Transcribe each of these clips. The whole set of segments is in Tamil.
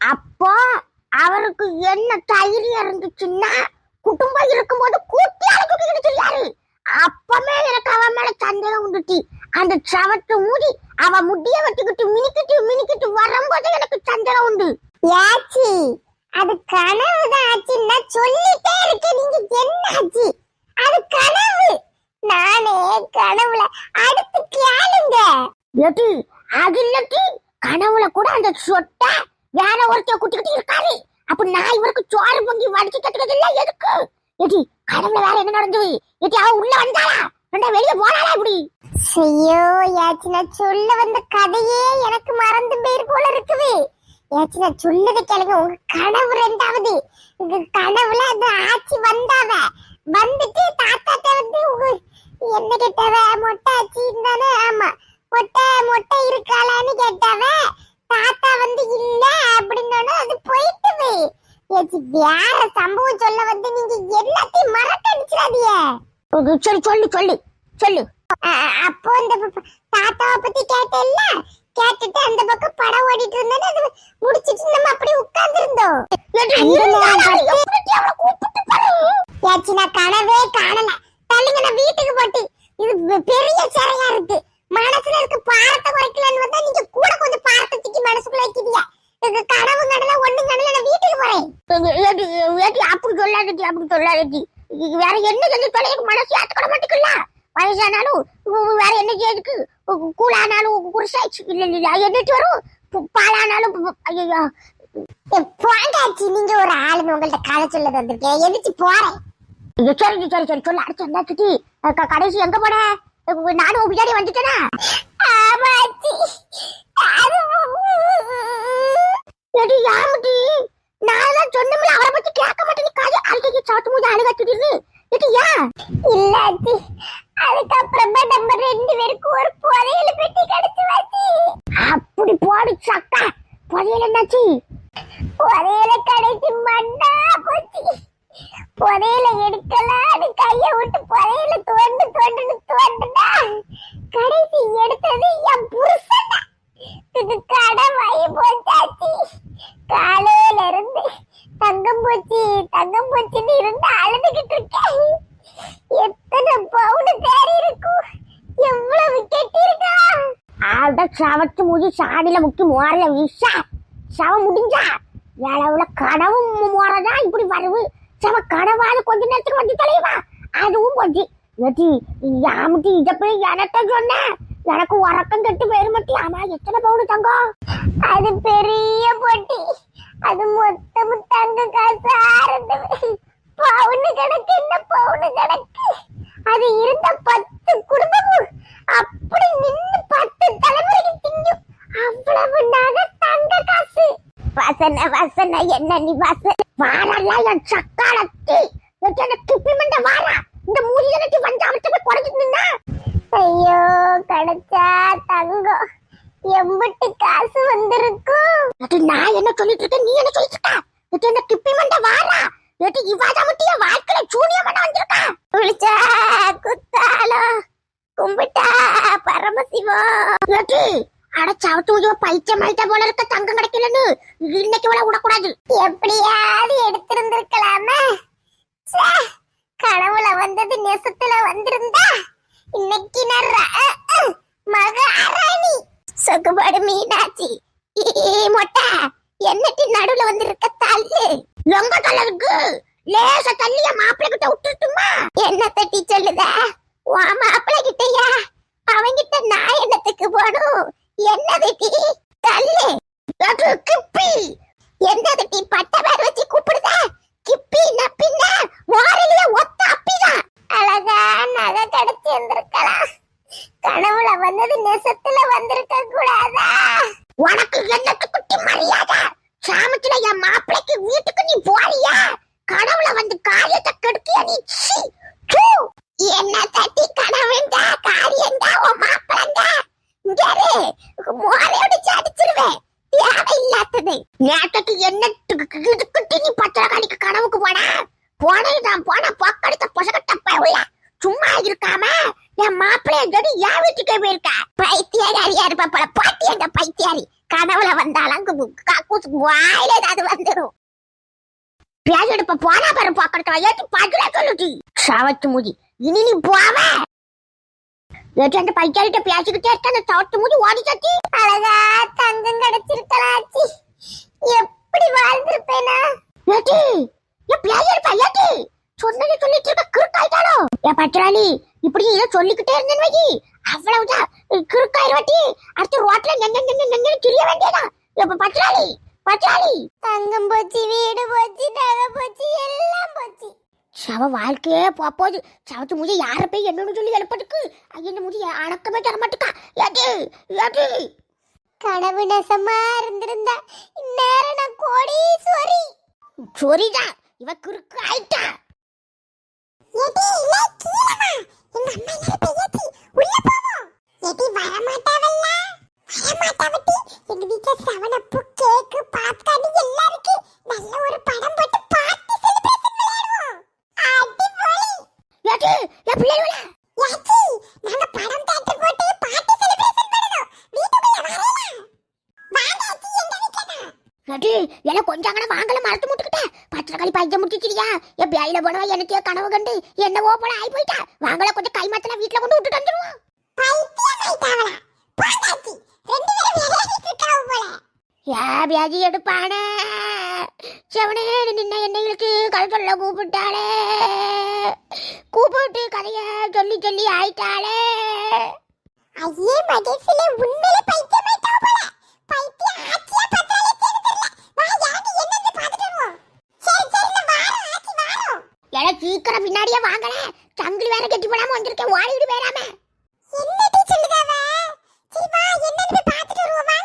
அப்போ அவருக்கு என்ன தைரியம் இருந்துச்சுன்னா குடும்பம் இருக்கும்போது கூட்டியால தூக்கிட்டு தெரியாரு அப்பமே எனக்கு அவன் மேல சந்தேகம் உண்டுச்சு அந்த சவத்து ஊதி அவ முடிய வெட்டிக்கிட்டு மினிக்கிட்டு மினிக்கிட்டு வரும்போது எனக்கு சந்தேகம் உண்டு. ஏச்சி அது கனவு தான் ஆச்சு. நான் சொல்லிட்டே இருக்கேன். நீங்க என்ன ஆச்சு? அது கனவு. நானே கனவுல அடுத்து கேளுங்க. எது? அது இல்லட்டி கனவுல கூட அந்த சொட்டை வேற ஒருத்தைய குட்டிக்கிட்டு இருக்காரு. அப்ப நான் இவருக்கு சோறு பொங்கி வடிச்சு கட்டுறது இல்ல எதுக்கு? எடி கடவுள வேற என்ன நடந்தது? எடி அவ உள்ள வந்தாளா? ரெண்டா வெளிய போனாளா இப்படி? ஐயோ யாச்சினா சொல்ல வந்த கதையே எனக்கு மறந்து போயிரு போல இருக்குது. யாச்சினா சொல்லதை கேளுங்க உங்க கனவு ரெண்டாவது. உங்க கனவுல அந்த ஆச்சி வந்தாவ. வந்துட்டு தாத்தாட்ட வந்து உங்க- என்ன கேட்டவ? மொட்டை ஆச்சி இருந்தானே ஆமா. மொட்டை மொட்டை இருக்காளான்னு கேட்டவ. தாத்தா வந்து இல்ல அப்படின்னு அது போயிட்டுது ஏச்சி வேற சம்பவம் சொல்ல வந்து நீங்க எல்லாத்தையும் மறக்கடிச்சிடாதீங்க சரி சொல்லு சொல்லு சொல்லு. அப்போ இந்த தாத்தாவை பத்தி கேட்டேல்ல? கேட்டுட்டு அந்த பக்கம் படம் ஓடிட்டு இருந்தேன்னு அது முடிச்சிட்டு நம்ம அப்படி உட்கார்ந்து இருந்தோம் ஏச்சி நான் கனவே காணல. தள்ளுங்க நான் வீட்டுக்கு போட்டு. இது பெரிய சிறையா இருக்கு. மனசுல இருக்க பாரத்தை குறைக்கலன்னு வந்தா நீங்க கூட கொஞ்சம் பாரத்தை தூக்கி மனசுக்குள்ள வைக்கிறீங்க இது கனவு கடல ஒண்ணு கடல நான் வீட்டுக்கு போறேன். அப்படி சொல்லாதடி அப்படி சொல்லாதடி. வேற என்ன சொல்லி தொலைக்கு மனசு ஏத்துக்கிட மாட்டேங்கல வயசானாலும் வேற என்ன செய்யுதுக்கு கூழானாலும் குருசாச்சு இல்ல இல்ல என்னட்டு வரும்? பாலானாலும் ஐயோ போங்காச்சு நீங்க ஒரு ஆளுங்க உங்கள்ட்ட கதை சொல்ல வந்திருக்கேன் எதிர்த்து போறேன். சரி சரி சரி சொல்ல. அடுத்து என்னாச்சு கடைசி எங்க போன? நானும் பின்னாடி வந்துட்டேனா? ஆமாச்சி. எடி யாமுடி நான் தான் சொன்னோம்ல அவரை பத்தி கேட்க மாட்டேன். காது அழுகைக்கு சாத்து மூஞ்சி அழுகாச்சுடுது எடி யா? இல்லாச்சி. அதுக்கப்புறமா நம்ம ரெண்டு பேருக்கும் ஒரு புதையல பெட்டி கிடைச்சு வச்சு. அப்படி போடு சக்கா புதையல் என்னாச்சு? புதையல கிடைச்சு மண்ணா போச்சு. புதையில எடுக்கல. அது கைய விட்டு புதையில தோண்டு தோண்டுன்னு தோண்டுனா கடைசி எடுத்தது என் புருஷன் இது கடன் வாங்கி போச்சாச்சு. காலையில இருந்து தங்கம் போச்சு தங்கம் போச்சுன்னு இருந்து அழுதுகிட்டு இருக்கேன். எத்தனை பவுன் தேடி இருக்கும் எவ்வளவு கெட்டி இருக்கா அட சவத்து முடி சாடியில முக்கி மோரல வீசா. சவ முடிஞ்சா? எவ்வளவு கனவும் மோரதான் இப்படி வருவு சம கனவாது கொஞ்ச நேரத்துக்கு வந்து தொலைவா? அதுவும் போச்சு ஏட்டி யாமட்டி இத போய் எனத்த சொன்ன? எனக்கு உறக்கம் கெட்டு பேருமட்டி ஆமா எத்தனை பவுன் தங்கம்? அது பெரிய பொட்டி. அது மொத்தம் தங்க காசு ஆரம்பி பவுனு கணக்கு என்ன பவுனு கணக்கு? அது இருந்த பத்து குடும்பமும் அப்படி நின்னு பத்து தலைமுறைக்கு திங்கும். அவ்வளவு நகை தங்க காசு. வசன வசன என்ன நீ வசன வாரல்ல என் சக்காலத்தி என்ன கிப்பி மண்ட வாரா. இந்த நட்டி வந்து அவர்கிட்ட போய் குறைஞ்சிட்டு ஐயோ கிடைச்சா தங்கம். எம்பிட்டு காசு வந்திருக்கும். அது நான் என்ன சொல்லிட்டு இருக்கேன்? நீ என்ன சொல்லிட்டு இருக்க? இது என்ன கிப்பி மண்ட வாரா. ஏட்டி இவாத முட்டிய வாழ்க்கையில சூனியம் பண்ண வந்திருக்கா? விழிச்சா குத்தாலோ கும்பிட்டா பரமசிவம். ஏட்டி அட சவத்து உஜோ பைத்தியம் ஆயிட்ட போல இருக்க தங்கம் கிடைக்கலன்னு இன்னைக்கு விட விடக்கூடாது எப்படியாவது எடுத்திருந்திருக்கலாமே கனவுல வந்தது நெசத்துல வந்திருந்தா இன்னைக்கு நான் ர- மகாராணி சொகுபாடு மீனாட்சி ஈ, மொட்டை என்னட்டி நடுவுல வந்து இருக்க தள்ளு ரொம்ப தள்ளருக்கு லேச தள்ளிய மாப்பிள்ளை கிட்ட விட்டுட்டுமா என்ன தட்டி சொல்லுதா உன் மாப்பிள்ளை கிட்டயா என்னது டீ தள்ளு அது கிப்பி என்னது டீ பட்ட பேர் வச்சு கூப்பிடுத கிப்பி நப்பின்ன வாரிலேயே ஒத்த அப்பிதான் அழகா நகை கிடைச்சி இருந்திருக்கலாம் கனவுல வந்தது நெசத்துல வந்திருக்க கூடாதா உனக்கு என்னத்து குட்டி மரியாதை சாமத்துல என் மாப்பிளைக்கு வீட்டுக்கு நீ போறியா கனவுல வந்து காரியத்தை கெடுக்கிய நீ சீ, தூ. என்ன தட்டி கனவுண்டா காரியண்டா உன் மாப்பிளண்டா இங்க இரு. மோரையோட அடிச்சிருவேன் தேவையில்லாதது நேற்றுக்கு என்ன குட்டி நீ பத்திரகாளிக்கு கனவுக்கு போன போனது நான் போன போக்கடித்த பொசகட்டப்ப உள்ள சும்மா இருக்காம என் மாப்பிள்ளைய ஜடி என் வீட்டுக்கே போயிருக்கா? பைத்தியாரி இருப்ப போல. பாட்டி அந்த பைத்தியாரி கனவுல வந்தாலும் கு- வாயில ஏதாவது வந்துடும் பேச எடுப்ப போனா பாரு பாக்கட்டும் ஏத்தி பதில சொல்லுச்சு. சவத்து மூதி இனி நீ போவ. ஏற்றி அந்த பைத்தியாரிட்ட பேசிக்கிட்டே இருக்க அந்த சவத்து மூதி ஓடி சத்தி அழகா தங்கம் கிடைச்சிருக்கலாச்சி. எப்படி வாழ்ந்திருப்பேனா? ஏட்டி ஏன் பேச எடுப்பா ஏட்டி. சொன்னது சொல்லிட்டு இருக்க கிறுக்காயிட்டாலோ ஏன் பச்சராணி இப்படி ஏதோ சொல்லிக்கிட்டே இருந்தேன்னு வை அவ்வளவுதான். கிறுக்காயிரவாட்டி அடுத்து ரோட்ல நெங்க நெங்க நெங்கன்னு திரிய வேண்டியதா? எப்ப பச்சராளி பச்சராளி தங்கம் போச்சு வீடு போச்சு நகை போச்சு எல்லாம் போச்சு. சவ வாழ்க்கையே போகுது. சவத்து முடி யார போய் என்னன்னு சொல்லி எழுப்பதுக்கு? ஐயன் முடி அடக்கமே தர மாட்டுக்கா. ஏடி ஏடி கனவு நெசமா இருந்திருந்தா இந்நேரம் நான் கோடீஸ்வரி. சொரிதான் இவ குறுக்கு ஆயிட்டா. ஏடி இல்ல கீழமா எங்க அம்மா நேரத்தை ஏத்தி? உள்ள போவோம் ஏடி வர மாட்டாவல்ல வர மாட்டாவட்டி எங்க வீட்ல சவனப்பு கேக்கு பாப்கார்ன் எல்லாம் இருக்கு நல்ல ஒரு படம் போட்டு பார்ட்டி செலிப்ரேஷன் விளையாடுவோம். அடிப்பொலி ஏடி ஏ பிள்ளைகள. நாங்க படம் தியேட்டர் போட்டு செலிப்ரேஷன் வீட்டுக்குள்ள வாங்க எங்க கொஞ்சம் அங்கன வாங்கல மரத்து முட்டுக்கிட்ட. பத்திரக்காளி பைத்தியம் முடிச்சிட்டியா என் பேயில போனவ எனக்கு கனவு கண்டு என்னவோ போல ஆகி போயிட்டா வாங்கல கொஞ்சம் கை மாத்தல வீட்ல கொண்டு விட்டுட்டு வந்துருவோம் ஏ வியாதி எடுப்பானே. செவனே நின்ன என்னைகளுக்கு கழுத்தொல்ல கூப்பிட்டாளே. கூப்பிட்டு கதைய சொல்லி சொல்லி ஆயிட்டாளே. ஐயே மகேசில உண்மையிலே பைத்தியமாயிட்டா போல. பைத்தியம் ஆச்சியா பத்திராலே தெரியல. வா யாடி என்னன்னு பாத்துட்டு வருவோம். சரி சரி நான் வாரோம் ஆச்சி வாரோம். எல சீக்கிரம் பின்னாடியே வாங்கல. சங்கிலி வேற கட்டி போடாம வந்திருக்கேன் ஓடிடு வேறாம என்னடி சொல்லுதாவ? சரி வா என்னன்னு பாத்துட்டு வருவோம்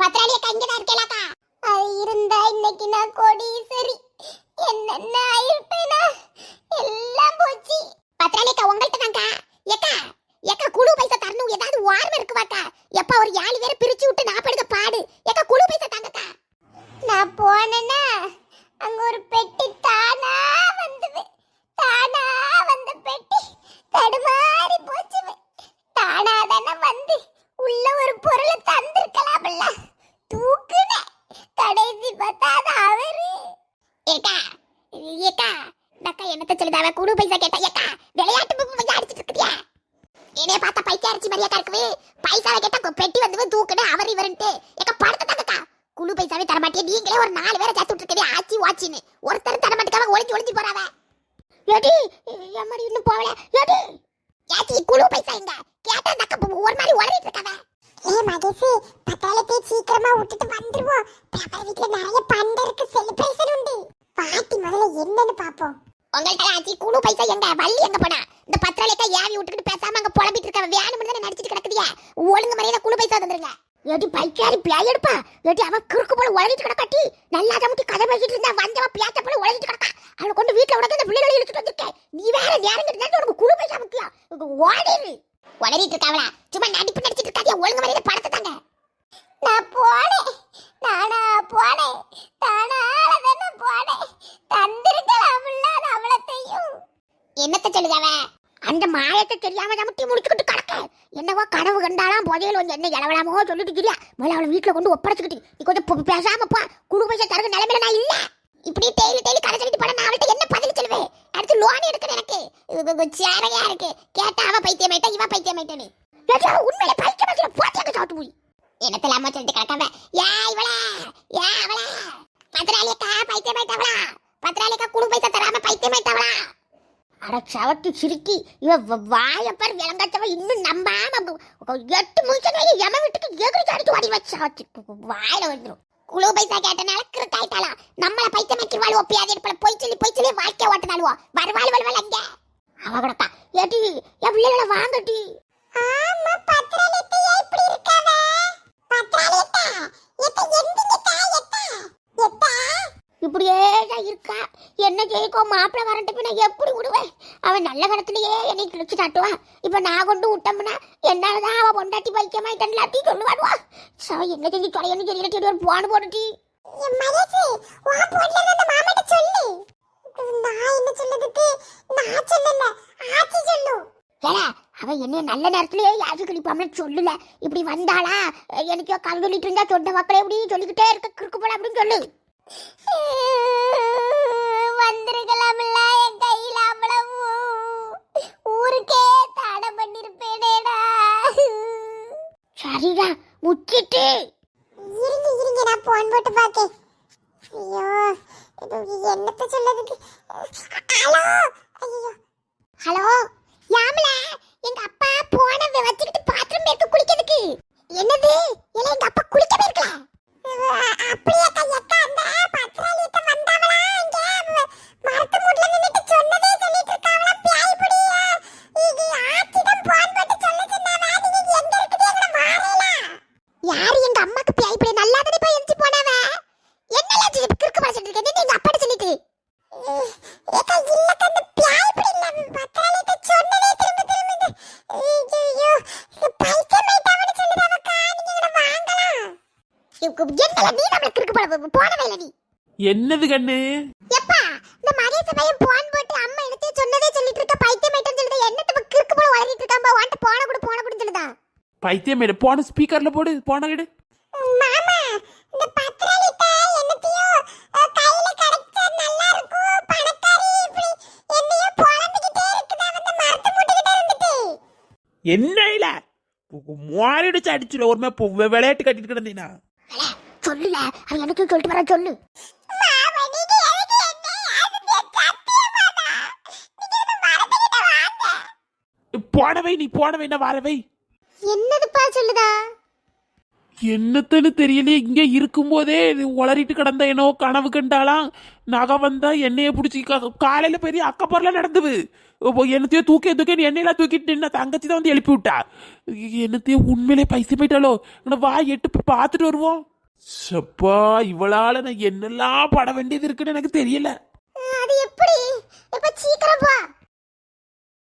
வாங்க பத்திராளி அக்கா இங்க தான் இருக்கேலாக்கா அது இருந்தா இன்னைக்கு நான் கோடீஸ்வரி. என்னென்ன ஆயிருப்பேனா? எல்லாம் போச்சு. பத்திராளி அக்கா உங்கள்கிட்ட தான்க்கா. ஏக்கா ஏக்கா குழு பைசா தரணும். ஏதாவது ஓர்மை இருக்குவாக்கா எப்ப ஒரு ஏழு பேரை பிரிச்சு விட்டு நான் படுக்க பாடு. ஏக்கா குழு பைசா தாங்கக்கா. நான் போனேன்னா அங்க ஒரு பெட்டி தானா வந்தது தானா வந்த பெட்டி தடுமாறி போச்சு தானா தானே வந்து உள்ள ஒரு பொருளை தந்திருக்கலாம்ல தூக்குன கடைசி பார்த்தா அது அவரு ஏக்கா ஏக்கா அக்கா என்னத்த குடு குழு பைசா கேட்டா ஏக்கா விளையாட்டு புக்கு அடிச்சிட்டு இருக்கிறியா என்னைய பார்த்தா பைசா அடிச்சு மாதிரியா இருக்குவே பைசாவை கேட்டா பெட்டி வந்து தூக்குன்னு அவர் இவருன்ட்டு. ஏக்கா படத்தை தாங்கக்கா. குழு பைசாவே தரமாட்டியே. நீங்களே ஒரு நாலு பேரை சேர்த்து விட்டுருக்கே ஆச்சி வாச்சின்னு ஒருத்தர் தர மாட்டேக்காம ஒளிஞ்சு ஒளிஞ்சு போறாவ ஏடி எம்மாடி இன்னும் போகல ஏடி ஏச்சி குழு பைசா எங்க கேட்டா அந்த அக்கா ஒரு மாதிரி உளறிட்டு இருக்காவ ஏ மகேஷ் பத்தாலத்தை சீக்கிரமா விட்டுட்டு வந்துருவோம் அப்புறம் வீட்டுல நிறைய பண்ட இருக்கு செலிப்ரேஷன் உண்டு பாட்டி முதல்ல என்னன்னு பாப்போம் உங்கள்ட்ட ஆச்சி குழு பைசா எங்க வள்ளி எங்க போனா இந்த பத்திராலேக்கா ஏவி விட்டுக்கிட்டு பேசாம அங்க புலம்பிட்டு இருக்க வேணும்னு தானே நடிச்சிட்டு கிடக்குதியா ஒழுங்கு மரியாதை குழு பைசா தந்துருங்க ஏடி பைக்காரி பிளாய் எடுப்பா ஏடி அவ கிறுக்கு போல உளறிட்டு கிடக்காட்டி நல்லா தமுட்டி கதை பேசிட்டு இருந்தா வந்தவ பிளாத்த போல உளறிட்டு கிடக்கா அவளை கொண்டு வீட்டுல உடனே இந்த பிள்ளைகளை இழுத்துட்டு வந்திருக்கேன். நீ வேற நேரம் கிட்ட உனக்கு குழு பைசா முக்கியம் ஓடிடு உளறிட்டு இருக்காவளா? சும்மா நடிப்பு நடிச்சிட்டு இருக்காதியா ஒழுங்கு மரியாதை படத்தை தாங்க. நான் போனேன். நானா போனேன். தானால தானே போனேன். தந்திருக்கலாம்ல அது அவளத்தையும். என்னத்த சொல்லுதாவே அந்த மாயத்தை தெரியாம நமட்டி முடிச்சுக்கிட்டு கிடக்க. என்னவோ கனவு கண்டாலாம் புதையல் வந்து என்ன இளவலாமோ சொல்லிட்டு கிரியா. முதல்ல அவளை வீட்டுல கொண்டு ஒப்படைச்சுக்கிட்டு. நீ கொஞ்சம் பேசாமப்பா பேசாம போ. பைசா தரது நிலைமையில நான் இல்ல. இப்படி டெய்லி டெய்லி கதை சொல்லிட்டு போன நான் அவள்கிட்ட என்ன பதில் சொல்லுவேன் அடுத்து எடுக்கணும் எனக்கு. இது கொஞ்சம் சேரையா இருக்கு. கேட்டா அவ பைத்தியமாயிட்டா இவ பைத்தியமாயிட்டேன்னு ஏடி, அவ உண்மையில பைத்தியமாக்கிற போட்டியாக்க சாப்பிட்டு போய். என்னத்துல அம்மா சொல்லிட்டு கிடக்காம. ஏ இவளா! ஏ அவளா! பத்திராளியக்கா பைத்தியமாயிட்டவளா? பத்திராளியக்கா குழு பைசா தராம பைத்தியமாயிட்டவளா? அட சவட்டி சிரிக்கி. இவ வாயப்பர் விளங்காச்சவ இன்னும் நம்பாம எட்டு முடிச்சா எம வீட்டுக்கு எகிரி சாடிச்சு ஓடி வச்சு வாயில வந்துடும் குழு பைசா கேட்டனால கிறுக்காயிட்டாளா? நம்மள பைத்தியமாக்கிடுவாள் ஒப்பியாது இருப்பல போய் சொல்லி போய் சொல்லி வாழ்க்கை ஓட்டினாலுவோ வருவாள் வருவாள் அங்க. அவ கிடக்கா ஏட்டி என் பிள்ளைகளை வாங்கட்டி ஆமா பத்திராளியத்தை எப்படி இருக்காவ? பத்திராளியத்தா எத்த எந்திங்கத்தா எத்தா எத்தா? இப்படியே இருக்கா. என்ன ஜெயிக்கும் மாப்பிள்ளை வரட்டு பின்ன எப்படி விடுவேன்? அவன் நல்ல காலத்திலேயே என்னை கிழிச்சு காட்டுவா இப்ப நான் கொண்டு விட்டோம்னா என்னாலதான் அவ பொண்டாட்டி பைத்தியமாயிட்டான் எல்லாத்தையும் சொல்லுவாடுவா சவ என்ன செஞ்சு தொலையன்னு சரி ஒரு போன போட்டுட்டி. நான் என்ன சொல்லு. நல்ல நேரத்திலேயே யாரு கழிப்பாம்னு சொல்லல. இப்படி வந்தாளா? எனக்கு கல் சொல்லிட்டு இருந்தா மக்களே இப்படி சொல்லிக்கிட்டே இருக்க கிறுக்கு போல அப்படின்னு சொல்லு. வந்திருக்கலாம்ல என் கையில. ஊருக்கே தடை பண்ணிருப்பேனேடா. சரிடா முச்சிட்டு இருங்க இருங்க நான் போன் போட்டு பாக்கேன். ஐயோ இது என்னத்த சொல்லதுக்கு ஹலோ ஐயோ. ஹலோ யாமல? எங்க அப்பா போன வச்சுக்கிட்டு பாத்ரூம் போயிருக்கு குளிக்கிறதுக்கு. என்னது? இல்ல எங்க அப்பா குளிக்க போயிருக்கல அப்படியே கையக்கா அந்த என்னல நீ நம்மள கிறுக்கு போட போனவே இல்ல நீ. என்னது கண்ணு? எப்பா இந்த மகேஷ் பையன் போன் போட்டு அம்மா எடுத்து சொன்னதே சொல்லிட்டு இருக்க பைத்தியமாயிட்டேன்னு சொல்லுது என்னத்த கிறுக்கு வளரிட்டு வாண்ட போன கூட போன கூட சொல்லுதா? பைத்தியம் மேல போன ஸ்பீக்கர்ல போடு போன கிடு மாமா இந்த பத்திரலிட்ட என்னத்தையும் கையில கிடைச்சா நல்லா இருக்கும் பணக்காரி இப்படி என்னையும் பொழந்துகிட்டே இருக்குதா வந்து மரத்து மூட்டுக்கிட்டே இருந்துட்டு. என்ன இல்ல? மாறிடுச்சு அடிச்சுல ஒரு விளையாட்டு கட்டிட்டு கிடந்தீனா? சொல்லுல. அவன் எனக்கு சொல்லிட்டு வர சொல்லு. என்ன? போனவை நீ போனவை நான் வரவை? என்னதுப்பா சொல்லுதா? என்னத்துன்னு தெரியலையே இங்க இருக்கும்போதே உளறிட்டு கிடந்த என்னோ கனவு கண்டாலாம் நகை வந்தா எண்ணெயை பிடிச்சி காலையில பெரிய அக்கப்பரில் நடந்துவு இப்போ என்னத்தையோ தூக்கி தூக்கி எண்ணெயெல்லாம் தூக்கிட்டு நின்ன தங்கச்சி தான் வந்து எழுப்பி விட்டா. என்னத்தையோ உண்மையிலே பைசா போயிட்டாலோ வா எட்டு பார்த்துட்டு வருவோம். சப்பா இவளால நான் என்னெல்லாம் பட வேண்டியது இருக்குன்னு எனக்கு தெரியல. அது எப்படி? இப்ப சீக்கிரம் போ.